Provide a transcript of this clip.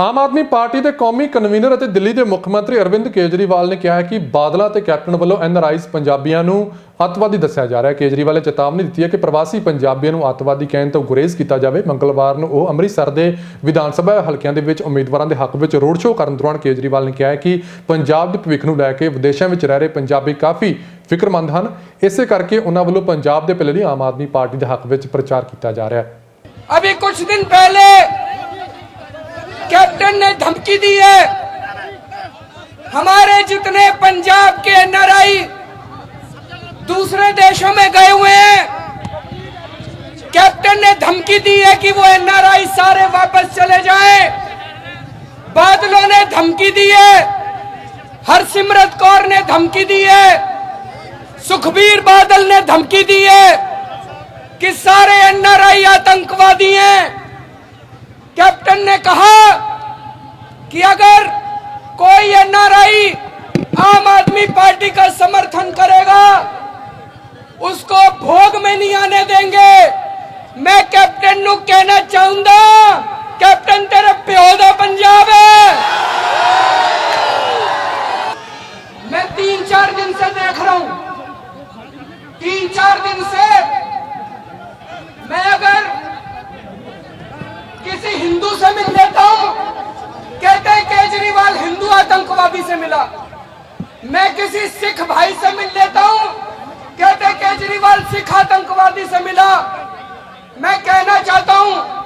Aam Aadmi party ਦੇ ਕੌਮੀ convener ਅਤੇ ਦਿੱਲੀ ਦੇ ਮੁੱਖ ਮੰਤਰੀ ਅਰਵਿੰਦ ਕੇਜਰੀਵਾਲ ਨੇ ਕਿਹਾ ਹੈ ਕਿ ਬਾਦਲਾ ਤੇ ਕੈਪਟਨ ਵੱਲੋਂ ਐਨਆਰਆਈਜ਼ ਪੰਜਾਬੀਆਂ ਨੂੰ ਅੱਤਵਾਦੀ ਦੱਸਿਆ ਜਾ ਰਿਹਾ ਹੈ। ਕੇਜਰੀਵਾਲ ਨੇ ਚੇਤਾਵਨੀ ਦਿੱਤੀ ਹੈ ਕਿ ਪ੍ਰਵਾਸੀ ਪੰਜਾਬੀਆਂ ਨੂੰ ਅੱਤਵਾਦੀ ਕਹਿਣ ਤੋਂ ਗੁਰੇਜ਼ ਕੀਤਾ ਜਾਵੇ। ਮੰਗਲਵਾਰ ਨੂੰ ਉਹ ਅੰਮ੍ਰਿਤਸਰ ਦੇ ਵਿਧਾਨ ਸਭਾ ਹਲਕਿਆਂ ਦੇ ਵਿੱਚ ਉਮੀਦਵਾਰਾਂ ਦੇ ਹੱਕ ਵਿੱਚ ਰੋਡ ਸ਼ੋਅ ਕਰਨ ਦੌਰਾਨ ਕੇਜਰੀਵਾਲ ਨੇ ਕਿਹਾ ਕਿ ਪੰਜਾਬ ਦੇ ਭਵਿੱਖ ਨੂੰ ਲੈ ਕੇ ਵਿਦੇਸ਼ਾਂ ਵਿੱਚ ਰਹਿ ਰਹੇ ਪੰਜਾਬੀ ਕਾਫੀ ਫਿਕਰਮੰਦ ਹਨ। ਇਸੇ ਕਰਕੇ ਉਹਨਾਂ ਵੱਲੋਂ ਪੰਜਾਬ ਦੇ ਪਹਿਲੇ ਆਮ ਆਦਮੀ ਪਾਰਟੀ ਦੇ ਹੱਕ ਵਿੱਚ ਪ੍ਰਚਾਰ ਕੀਤਾ ਜਾ ਰਿਹਾ ਹੈ। ਅਭੀ ਕੁਝ ਦਿਨ ਪਹਿਲੇ कैप्टन ने धमकी दी है। हमारे जितने पंजाब के एनआरआई दूसरे देशों में गए हुए हैं, कैप्टन ने धमकी दी है कि वो एनआरआई सारे वापस चले जाएँ। बादलों ने धमकी दी है, हरसिमरत कौर ने धमकी दी है, सुखबीर बादल ने धमकी दी है कि सारे एनआरआई आतंकवादी हैं। कैप्टन ने कहा कि अगर कोई एनआरआई आम आदमी पार्टी का समर्थन करेगा, उसको भोग में नहीं आने देंगे। मैं कैप्टन नु कहना चाहूँगा, कैप्टन तेरे प्यो पंजाब है। मैं तीन चार दिन से देख रहा हूँ, तीन चार दिन से मैं अगर किसी हिंदू से मिल लेता हूँ। कहते हैं केजरीवाल हिंदू आतंकवादी से मिला। मैं किसी सिख भाई से मिल लेता हूँ। कहते केजरीवाल सिख आतंकवादी से मिला। मैं कहना चाहता हूँ